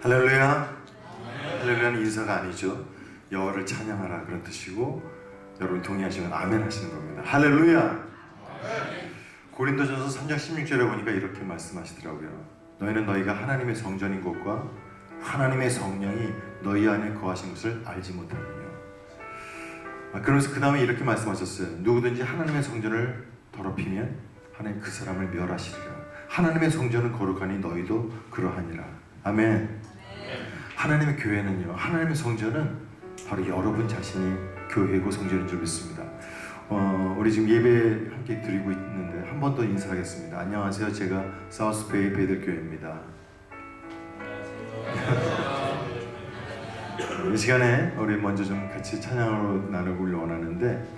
할렐루야. 할렐루야는 인사가 아니죠. 여호와를 찬양하라 그런 뜻이고 여러분 동의하시면 아멘 하시는 겁니다. 할렐루야. 고린도전서 3장 16절에 보니까 이렇게 말씀하시더라고요. 너희는 너희가 하나님의 성전인 것과 하나님의 성령이 너희 안에 거하신 것을 알지 못하느냐. 아, 그러면서 그 다음에 이렇게 말씀하셨어요. 누구든지 하나님의 성전을 더럽히면 하나님 그 사람을 멸하시리라. 하나님의 성전은 거룩하니 너희도 그러하니라. 아멘. 하나님의 교회는요. 하나님의 성전은 바로 여러분 자신이 교회고 성전인 줄 믿습니다. 어, 우리 지금 예배 함께 드리고 있는데 한 번 더 인사하겠습니다. 안녕하세요. 제가 사우스베이 베들교회입니다. 이 시간에 우리 먼저 좀 같이 찬양으로 나누길 원하는데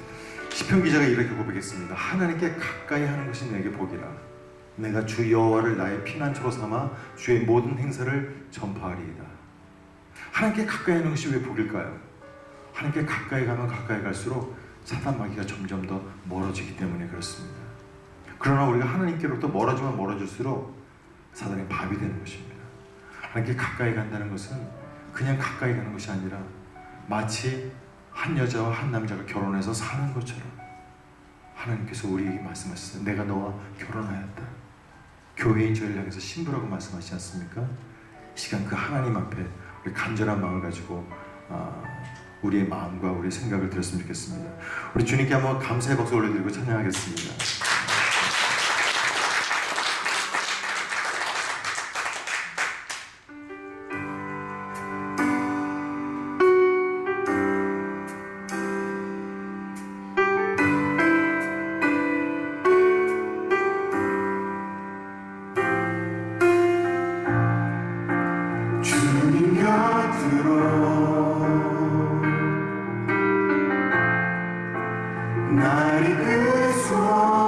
시편 기자가 이렇게 고백했습니다. 하나님께 가까이 하는 것이 내게 복이라. 내가 주 여호와를 나의 피난처로 삼아 주의 모든 행사를 전파하리이다. 하나님께 가까이 하는 것이 왜 복일까요? 하나님께 가까이 가면 가까이 갈수록 사단 마귀가 점점 더 멀어지기 때문에 그렇습니다. 그러나 우리가 하나님께로부터 멀어지면 멀어질수록 사단의 밥이 되는 것입니다. 하나님께 가까이 간다는 것은 그냥 가까이 가는 것이 아니라 마치 한 여자와 한 남자가 결혼해서 사는 것처럼 하나님께서 우리에게 말씀하셨어요. 내가 너와 결혼하였다. 교회인 저를 향해서 신부라고 말씀하시지 않습니까? 이 시간 그 하나님 앞에 우리 간절한 마음을 가지고 아, 우리의 마음과 우리의 생각을 드렸으면 좋겠습니다. 우리 주님께 한번 감사의 박수 올려드리고 찬양하겠습니다. 날 이끄소서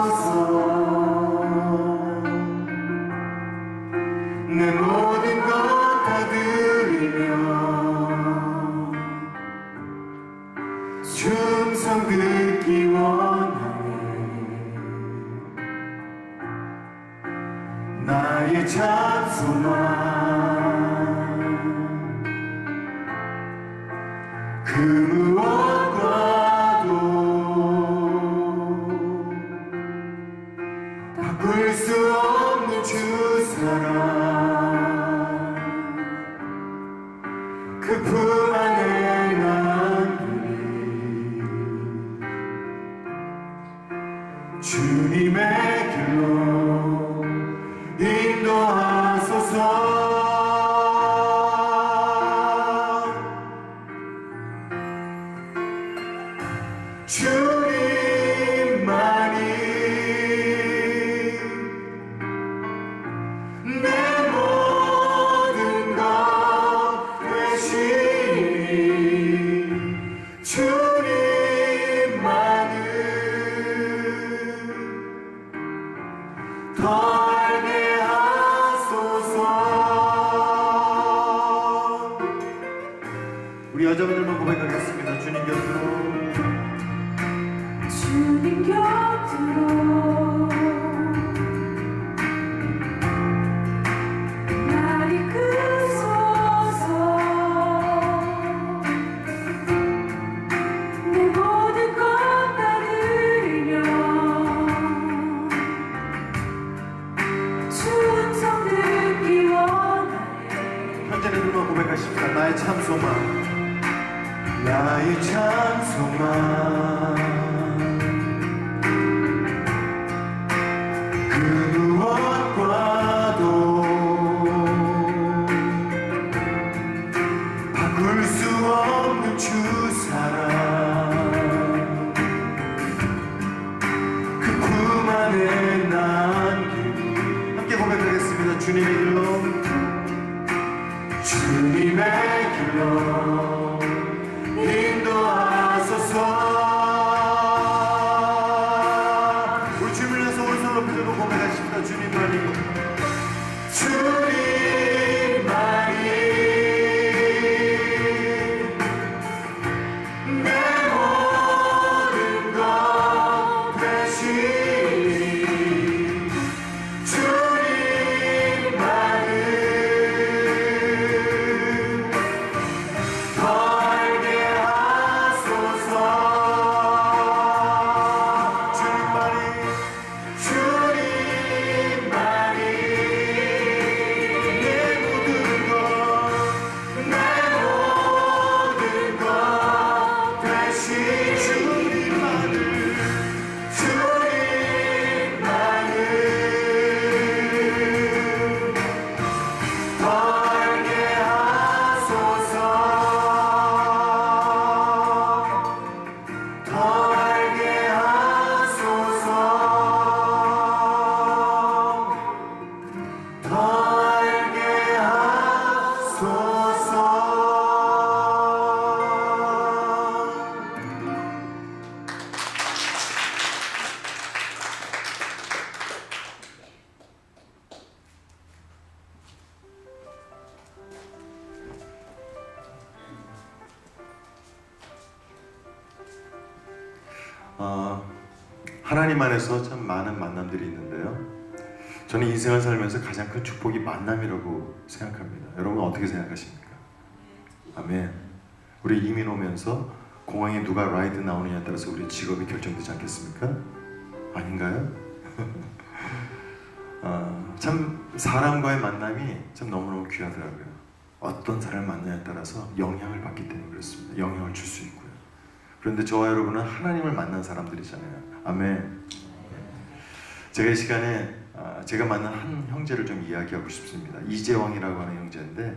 하나님 안에서 참 많은 만남들이 있는데요. 저는 인생을 살면서 가장 큰 축복이 만남이라고 생각합니다. 여러분 어떻게 생각하십니까? 아멘. 우리 이민 오면서 공항에 누가 라이드 나오느냐에 따라서 우리 직업이 결정되지 않겠습니까? 아닌가요? 아, 참 사람과의 만남이 참 너무너무 귀하더라고요. 어떤 사람을 만나냐에 따라서 영향을 받기 때문에 그렇습니다. 영향을 줄 수 있고요. 그런데 저와 여러분은 하나님을 만난 사람들이잖아요. 아멘. 제가 이 시간에 아, 제가 만난 한 형제를 좀 이야기하고 싶습니다. 이재왕이라고 하는 형제인데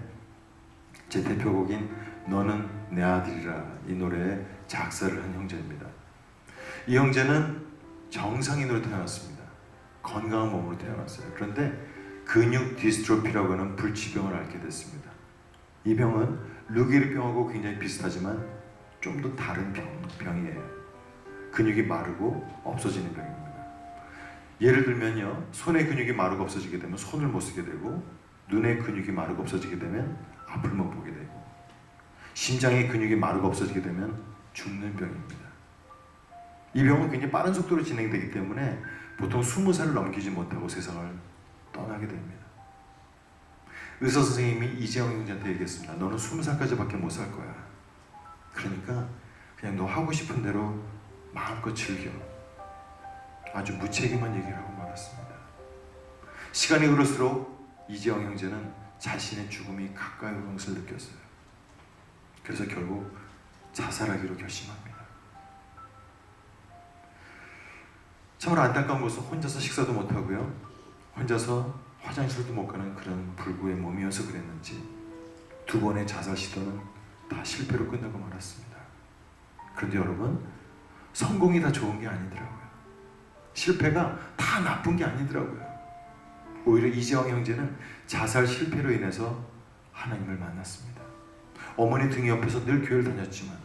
제 대표곡인 너는 내 아들이라 이 노래에 작사를 한 형제입니다. 이 형제는 정상인으로 태어났습니다. 건강한 몸으로 태어났어요. 그런데 근육 디스트로피라고 하는 불치병을 앓게 됐습니다. 이 병은 루게르병하고 굉장히 비슷하지만 좀 더 다른 병, 병이에요. 근육이 마르고 없어지는 병입니다. 예를 들면요, 손의 근육이 마르고 없어지게 되면 손을 못 쓰게 되고, 눈의 근육이 마르고 없어지게 되면 앞을 못 보게 되고, 심장의 근육이 마르고 없어지게 되면 죽는 병입니다. 이 병은 굉장히 빠른 속도로 진행되기 때문에 보통 20살을 넘기지 못하고 세상을 떠나게 됩니다. 의사 선생님이 이재영 형제한테 얘기했습니다. 너는 20살까지밖에 못 살 거야. 그러니까 그냥 너 하고 싶은 대로 마음껏 즐겨. 아주 무책임한 얘기를 하고 말았습니다. 시간이 흐를수록 이재영 형제는 자신의 죽음이 가까이 오는 것을 느꼈어요. 그래서 결국 자살하기로 결심합니다. 참으로 안타까운 것은 혼자서 식사도 못하고요. 혼자서 화장실도 못 가는 그런 불구의 몸이어서 그랬는지 두 번의 자살 시도는 다 실패로 끝나고 말았습니다. 그런데 여러분, 성공이 다 좋은 게 아니더라고요. 실패가 다 나쁜 게 아니더라고요. 오히려 이재왕 형제는 자살 실패로 인해서 하나님을 만났습니다. 어머니 등 옆에서 늘 교회를 다녔지만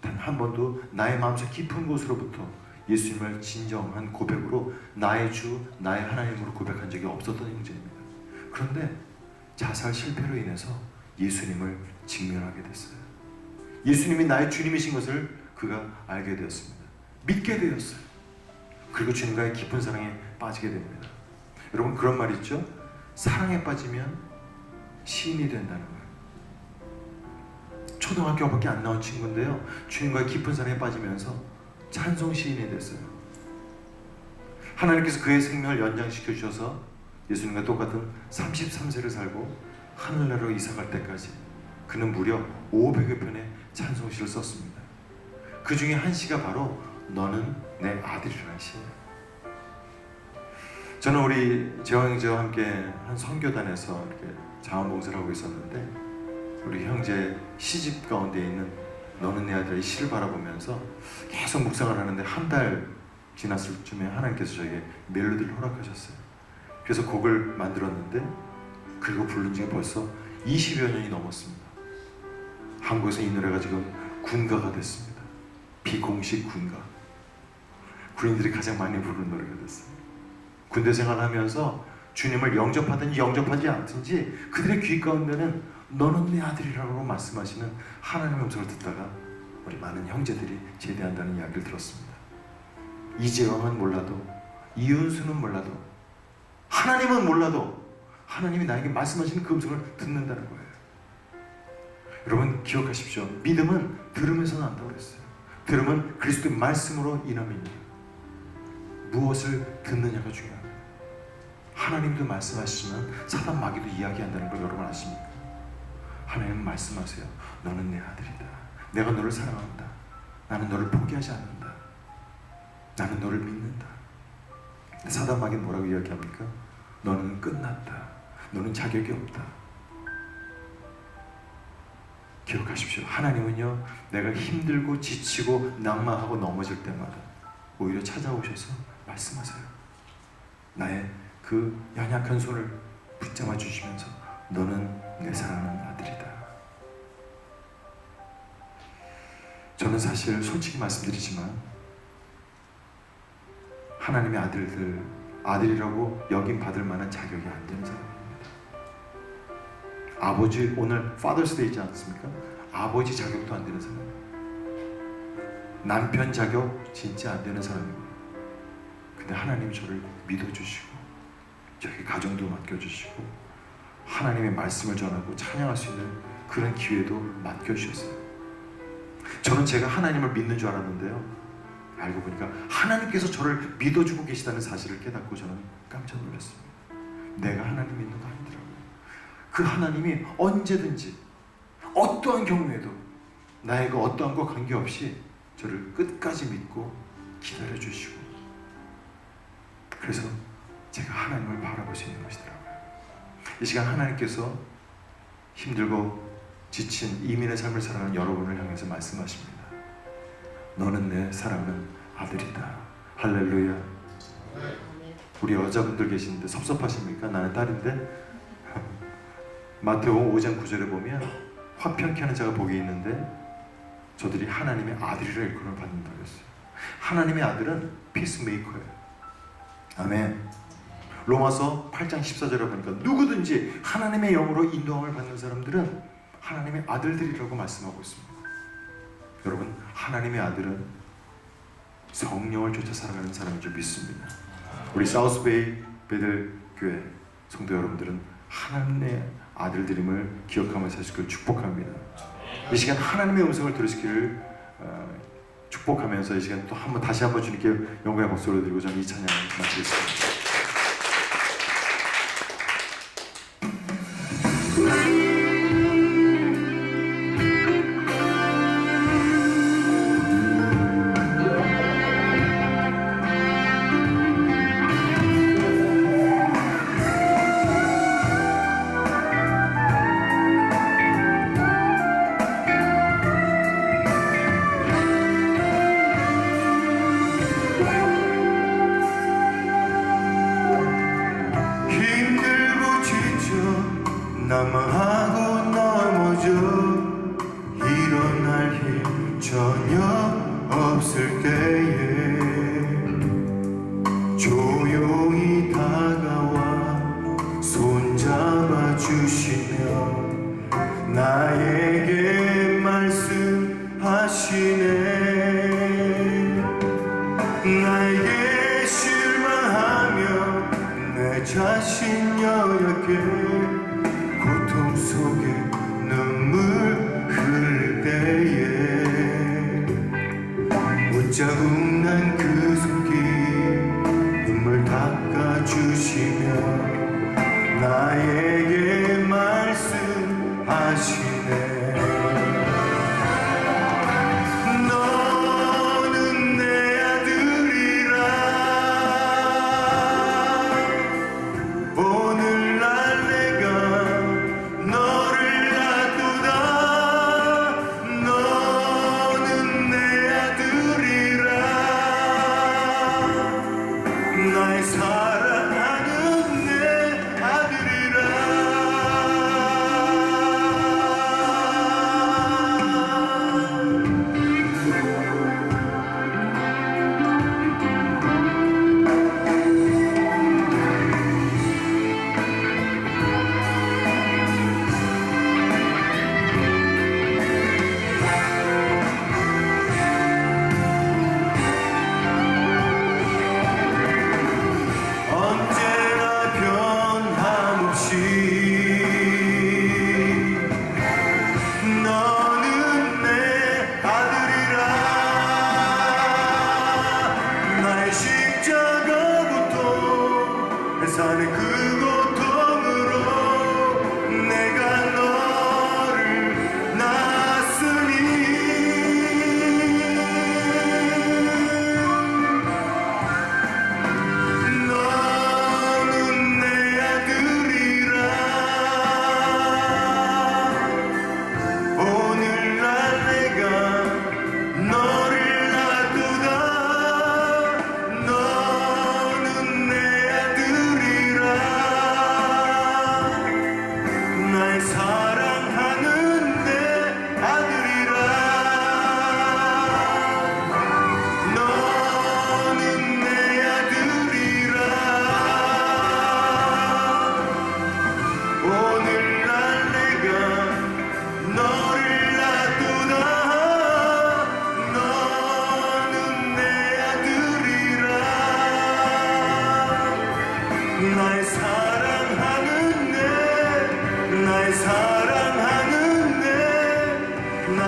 단 한 번도 나의 마음속 깊은 곳으로부터 예수님을 진정한 고백으로 나의 주, 나의 하나님으로 고백한 적이 없었던 형제입니다. 그런데 자살 실패로 인해서 예수님을 직면하게 됐어요. 예수님이 나의 주님이신 것을 그가 알게 되었습니다. 믿게 되었어요. 그리고 주님과의 깊은 사랑에 빠지게 됩니다. 여러분 그런 말 있죠? 사랑에 빠지면 시인이 된다는 거예요. 초등학교밖에 안 나온 친구인데요. 주님과의 깊은 사랑에 빠지면서 찬송 시인이 됐어요. 하나님께서 그의 생명을 연장시켜 주셔서 예수님과 똑같은 33세를 살고 하늘나라로 이사 갈 때까지 그는 무려 500여 편의 찬송시를 썼습니다. 그 중에 한 시가 바로 너는 내 아들이라는 시예요. 저는 우리 재왕 형제와 함께 한 선교단에서 이렇게 자원봉사를 하고 있었는데 우리 형제 시집 가운데 있는 너는 내 아들의 시를 바라보면서 계속 묵상을 하는데 한 달 지났을 쯤에 하나님께서 저에게 멜로디를 허락하셨어요. 그래서 곡을 만들었는데 그리고 부른 지가 벌써 20여 년이 넘었습니다. 한국에서 이 노래가 지금 군가가 됐습니다. 비공식 군가. 군인들이 가장 많이 부르는 노래가 됐어요. 군대 생활하면서 주님을 영접하든지 영접하지 않든지 그들의 귀 가운데는 너는 내 아들이라고 말씀하시는 하나님의 음성을 듣다가 우리 많은 형제들이 제대한다는 이야기를 들었습니다. 이재왕은 몰라도 이윤수는 몰라도 하나님은 몰라도 하나님이 나에게 말씀하시는 그 음성을 듣는다는 거예요. 여러분 기억하십시오. 믿음은 들으면서 난다고 그랬어요. 들음은 그리스도의 말씀으로 인함이니 무엇을 듣느냐가 중요합니다. 하나님도 말씀하시지만 사단 마귀도 이야기한다는 걸 여러분 아십니까? 하나님은 말씀하세요. 너는 내 아들이다. 내가 너를 사랑한다. 나는 너를 포기하지 않는다. 나는 너를 믿는다. 사단 마귀는 뭐라고 이야기합니까? 너는 끝났다. 너는 자격이 없다. 기억하십시오. 하나님은요, 내가 힘들고 지치고 낭만하고 넘어질 때마다 오히려 찾아오셔서 말씀하세요. 나의 그 연약한 손을 붙잡아 주시면서 너는 내 사랑하는 아들이다. 저는 사실 솔직히 말씀드리지만 하나님의 아들들 아들이라고 여김 받을 만한 자격이 안 되는 사람입니다. 아버지 오늘 파더스 데이 있지 않습니까? 아버지 자격도 안 되는 사람. 남편 자격 진짜 안 되는 사람이고 근데 하나님 저를 믿어주시고 저희 가정도 맡겨주시고 하나님의 말씀을 전하고 찬양할 수 있는 그런 기회도 맡겨주셨어요. 저는 제가 하나님을 믿는 줄 알았는데요. 알고 보니까 하나님께서 저를 믿어주고 계시다는 사실을 깨닫고 저는 깜짝 놀랐습니다. 내가 하나님 믿는 거 아니더라고요 그 하나님이 언제든지 어떠한 경우에도 그 어떠한 것 관계없이 저를 끝까지 믿고 기다려 주시고 그래서 제가 하나님을 바라볼 수 있는 것이더라고요. 이 시간 하나님께서 힘들고 지친 이민의 삶을 살아가는 여러분을 향해서 말씀하십니다. 너는 내 사랑하는 아들이다. 할렐루야. 우리 여자분들 계시는데 섭섭하십니까? 나는 딸인데 마태복음 5장 9절에 보면 화평케 하는 자가 복이 있는데 저들이 하나님의 아들이라 일컬음을 받는다고 했어요. 하나님의 아들은 피스메이커예요. 아멘. 로마서 8장 14절에 보니까 누구든지 하나님의 영으로 인도함을 받는 사람들은 하나님의 아들들이라고 말씀하고 있습니다. 여러분, 하나님의 아들은 성령을 쫓아 살아가는 사람인 줄 믿습니다. 우리 사우스베이 베들 교회 성도 여러분들은 하나님의 아들들임을 기억하면서 그 축복합니다. 이 시간 하나님의 음성을 들으시기를 어, 축복하면서 이 시간 또 한번 다시 한번 주님께 영광의 박수를 드리고 저는 이 찬양을 마치겠습니다. 남아하고 넘어져. 일어날 힘 전혀 없을 때에 조용히 다가와 손잡아 주시며 나에게 말씀하시네. 나에게 실망하며 내 자신 여약해 고통 속에 눈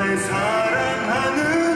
나를 사랑하는